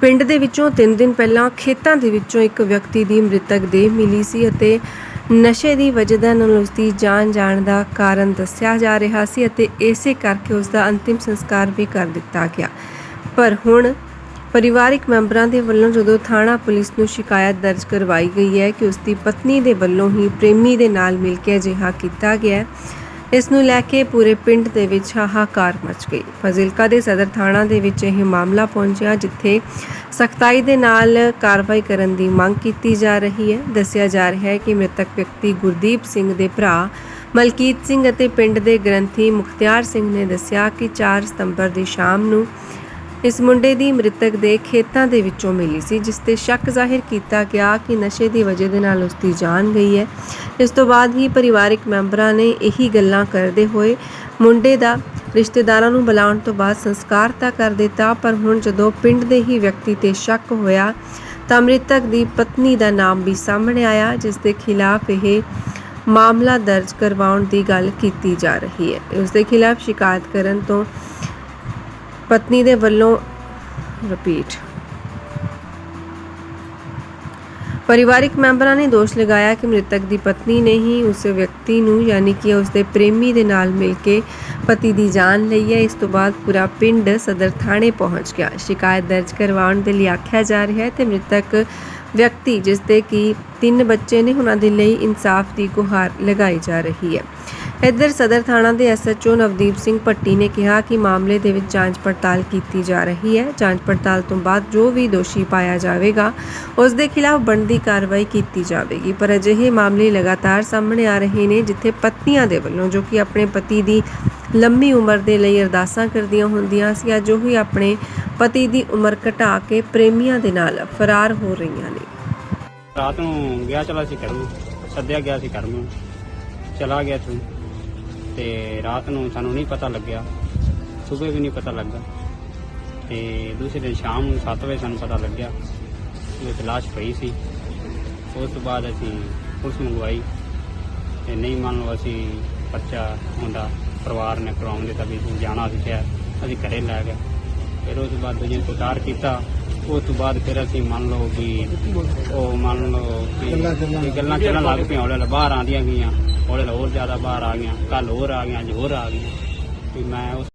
ਪਿੰਡ ਦੇ ਵਿੱਚੋਂ 3 ਦਿਨ ਪਹਿਲਾਂ ਖੇਤਾਂ ਦੇ ਵਿੱਚੋਂ ਇੱਕ ਵਿਅਕਤੀ ਦੀ ਮ੍ਰਿਤਕ ਦੇਹ ਮਿਲੀ ਸੀ ਅਤੇ ਨਸ਼ੇ ਦੀ ਵਜ੍ਹਾ ਨਾਲ ਉਸ ਦੀ ਜਾਨ ਜਾਣ ਦਾ ਕਾਰਨ ਦੱਸਿਆ ਜਾ ਰਿਹਾ ਸੀ ਅਤੇ ਇਸੇ ਕਰਕੇ ਉਸ ਦਾ ਅੰਤਿਮ ਸੰਸਕਾਰ ਵੀ ਕਰ ਦਿੱਤਾ ਗਿਆ। ਪਰ ਹੁਣ ਪਰਿਵਾਰਿਕ ਮੈਂਬਰਾਂ ਦੇ ਵੱਲੋਂ ਜਦੋਂ ਥਾਣਾ ਪੁਲਿਸ ਨੂੰ ਸ਼ਿਕਾਇਤ ਦਰਜ ਕਰਵਾਈ ਗਈ ਹੈ ਕਿ ਉਸ ਦੀ ਪਤਨੀ ਦੇ ਵੱਲੋਂ ਹੀ ਪ੍ਰੇਮੀ ਦੇ ਨਾਲ ਮਿਲ ਕੇ ਅਜਿਹਾ ਕੀਤਾ ਗਿਆ ਇਸ ਨੂੰ ਲੈ ਕੇ ਪੂਰੇ ਪਿੰਡ ਦੇ ਵਿੱਚ ਹਾਹਾਕਾਰ ਮਚ ਗਈ। ਫਜ਼ਿਲਕਾ ਦੇ ਸਦਰ ਥਾਣਾ ਦੇ ਵਿੱਚ ਇਹ ਮਾਮਲਾ ਪਹੁੰਚਿਆ, ਜਿੱਥੇ ਸਖਤਾਈ ਦੇ ਨਾਲ ਕਾਰਵਾਈ ਕਰਨ ਦੀ ਮੰਗ ਕੀਤੀ ਜਾ ਰਹੀ ਹੈ। ਦੱਸਿਆ ਜਾ ਰਿਹਾ ਹੈ ਕਿ ਮ੍ਰਿਤਕ ਵਿਅਕਤੀ ਗੁਰਦੀਪ ਸਿੰਘ ਦੇ ਭਰਾ ਮਲਕੀਤ ਸਿੰਘ ਅਤੇ ਪਿੰਡ ਦੇ ਗ੍ਰੰਥੀ ਮੁਖਤਿਆਰ ਸਿੰਘ ਨੇ ਦੱਸਿਆ ਕਿ 4 ਸਤੰਬਰ ਦੀ ਸ਼ਾਮ ਨੂੰ ਇਸ ਮੁੰਡੇ ਦੀ ਮ੍ਰਿਤਕ ਦੇ ਖੇਤਾਂ ਦੇ ਵਿੱਚੋਂ ਮਿਲੀ ਸੀ, ਜਿਸ ਤੇ ਸ਼ੱਕ ਜ਼ਾਹਿਰ ਕੀਤਾ ਗਿਆ ਕਿ ਨਸ਼ੇ ਦੀ ਵਜ੍ਹਾ ਦੇ ਨਾਲ ਉਸ ਦੀ ਜਾਨ ਗਈ ਹੈ। ਇਸ ਤੋਂ ਬਾਅਦ ਹੀ ਪਰਿਵਾਰਕ ਮੈਂਬਰਾਂ ਨੇ ਇਹੀ ਗੱਲਾਂ ਕਰਦੇ ਹੋਏ ਮੁੰਡੇ ਦਾ ਰਿਸ਼ਤੇਦਾਰਾਂ ਨੂੰ ਬੁਲਾਉਣ ਤੋਂ ਬਾਅਦ ਸੰਸਕਾਰ ਤਾਂ ਕਰ ਦਿੱਤਾ, ਪਰ ਹੁਣ ਜਦੋਂ ਪਿੰਡ ਦੇ ਹੀ ਵਿਅਕਤੀ ਤੇ ਸ਼ੱਕ ਹੋਇਆ ਤਾਂ ਮ੍ਰਿਤਕ ਦੀ ਪਤਨੀ ਦਾ ਨਾਮ ਵੀ ਸਾਹਮਣੇ ਆਇਆ, ਜਿਸ ਦੇ ਖਿਲਾਫ ਇਹ ਮਾਮਲਾ ਦਰਜ ਕਰਵਾਉਣ ਦੀ ਗੱਲ ਕੀਤੀ ਜਾ ਰਹੀ ਹੈ। ਉਸ ਦੇ ਖਿਲਾਫ ਸ਼ਿਕਾਇਤ ਕਰਨ ਤੋਂ ਪਤਨੀ ਦੇ ਵੱਲੋਂ ਰਿਪੀਟ ਪਰਿਵਾਰਿਕ ਮੈਂਬਰਾਂ ਨੇ ਦੋਸ਼ ਲਗਾਇਆ ਕਿ ਮ੍ਰਿਤਕ ਦੀ ਪਤਨੀ ਨੇ ਹੀ ਉਸ ਵਿਅਕਤੀ ਨੂੰ ਯਾਨੀ ਕਿ ਉਸ ਦੇ ਪ੍ਰੇਮੀ ਦੇ ਨਾਲ ਮਿਲ ਕੇ ਪਤੀ ਦੀ ਜਾਨ ਲਈ ਹੈ। ਇਸ ਤੋਂ ਬਾਅਦ ਪੂਰਾ ਪਿੰਡ ਸਦਰ ਥਾਣੇ ਪਹੁੰਚ ਗਿਆ। ਸ਼ਿਕਾਇਤ ਦਰਜ ਕਰਵਾਉਣ ਦੇ ਲਈ ਆਖਿਆ ਜਾ ਰਿਹਾ ਹੈ ਤੇ ਮ੍ਰਿਤਕ ਵਿਅਕਤੀ, ਜਿਸ ਦੇ ਕਿ ਤਿੰਨ ਬੱਚੇ ਨੇ, ਉਹਨਾਂ ਦੇ ਲਈ ਇਨਸਾਫ ਦੀ ਗੁਹਾਰ ਲਗਾਈ ਜਾ ਰਹੀ ਹੈ। ਇੱਧਰ ਸਦਰ ਥਾਣਾ ਦੇ ਐਸਐਚਓ ਨਵਦੀਪ ਸਿੰਘ ਭੱਟੀ ਨੇ ਕਿਹਾ ਕਿ ਮਾਮਲੇ ਦੇ ਵਿੱਚ ਜਾਂਚ ਪੜਤਾਲ ਕੀਤੀ ਜਾ ਰਹੀ ਹੈ। ਜਾਂਚ ਪੜਤਾਲ ਤੋਂ ਬਾਅਦ ਜੋ ਵੀ ਦੋਸ਼ੀ ਪਾਇਆ ਜਾਵੇਗਾ, ਉਸ ਦੇ ਖਿਲਾਫ ਬਣਦੀ ਕਾਰਵਾਈ ਕੀਤੀ ਜਾਵੇਗੀ। ਪਰ ਅਜਿਹੇ ਮਾਮਲੇ ਲਗਾਤਾਰ ਸਾਹਮਣੇ ਆ ਰਹੇ ਨੇ, ਜਿੱਥੇ ਪਤਨੀਆਂ ਦੇ ਵੱਲੋਂ, ਜੋ ਕਿ ਆਪਣੇ ਪਤੀ ਦੀ ਲੰਮੀ ਉਮਰ ਦੇ ਲਈ ਅਰਦਾਸਾਂ ਕਰਦੀਆਂ ਹੁੰਦੀਆਂ ਸੀ, ਅੱਜ ਉਹ ਹੀ ਆਪਣੇ ਪਤੀ ਦੀ ਉਮਰ ਘਟਾ ਕੇ ਪ੍ਰੇਮੀਆਂ ਦੇ ਨਾਲ ਫਰਾਰ ਹੋ ਰਹੀਆਂ ਨੇ। ਰਾਤ ਨੂੰ ਗਿਆ, ਚਲਾ ਸੀ ਘਰ, ਸੱਦਿਆ ਗਿਆ ਸੀ ਘਰ ਚਲਾ ਗਿਆ ਤੂੰ ਤੇ ਰਾਤ ਨੂੰ ਸਾਨੂੰ ਨਹੀਂ ਪਤਾ ਲੱਗਿਆ। ਸਵੇਰ ਵੀ ਨਹੀਂ ਪਤਾ ਲੱਗਾ। ਤੇ ਦੂਸਰੇ ਦਿਨ ਸ਼ਾਮ ਨੂੰ 7 ਵਜੇ ਸਾਨੂੰ ਪਤਾ ਲੱਗਿਆ ਕਿ ਲਾਸ਼ ਪਈ ਸੀ। ਉਸ ਤੋਂ ਬਾਅਦ ਅਸੀਂ ਪੁਲਿਸ ਮੰਗਵਾਈ। ਤੇ ਨਹੀਂ ਮੰਨ ਲਓ ਅਸੀਂ ਬੱਚਾ ਮੁੰਡਾ ਪਰਿਵਾਰ ਨੇ ਕਰਾਉਣ ਦਿੱਤਾ ਵੀ ਅਸੀਂ ਜਾਣਾ ਸੀ ਸ਼ਹਿਰ ਅਸੀਂ ਘਰੇ ਲੈ ਗਏ। ਫਿਰ ਉਸ ਤੋਂ ਬਾਅਦ ਦੂਜੇ ਨੂੰ ਸਤਿਕਾਰ ਕੀਤਾ। ਉਸ ਤੋਂ ਬਾਅਦ ਫਿਰ ਅਸੀਂ ਮੰਨ ਲਓ ਵੀ ਉਹ ਮੰਨ ਲਓ ਕਿ ਵੀ ਗੱਲਾਂ ਚੱਲਣ ਲੱਗ ਪਈਆਂ ਹੌਲੇ ਬਾਹਰ ਆਉਂਦੀਆਂ ਗਈਆਂ। ਹੌਲੇ ਹੋਰ ਜ਼ਿਆਦਾ ਬਾਹਰ ਆ ਗਈਆਂ ਕੱਲ ਹੋਰ ਆ ਗਈਆਂ, ਅੱਜ ਹੋਰ ਆ ਗਈਆਂ। ਵੀ ਮੈਂ ਉਸ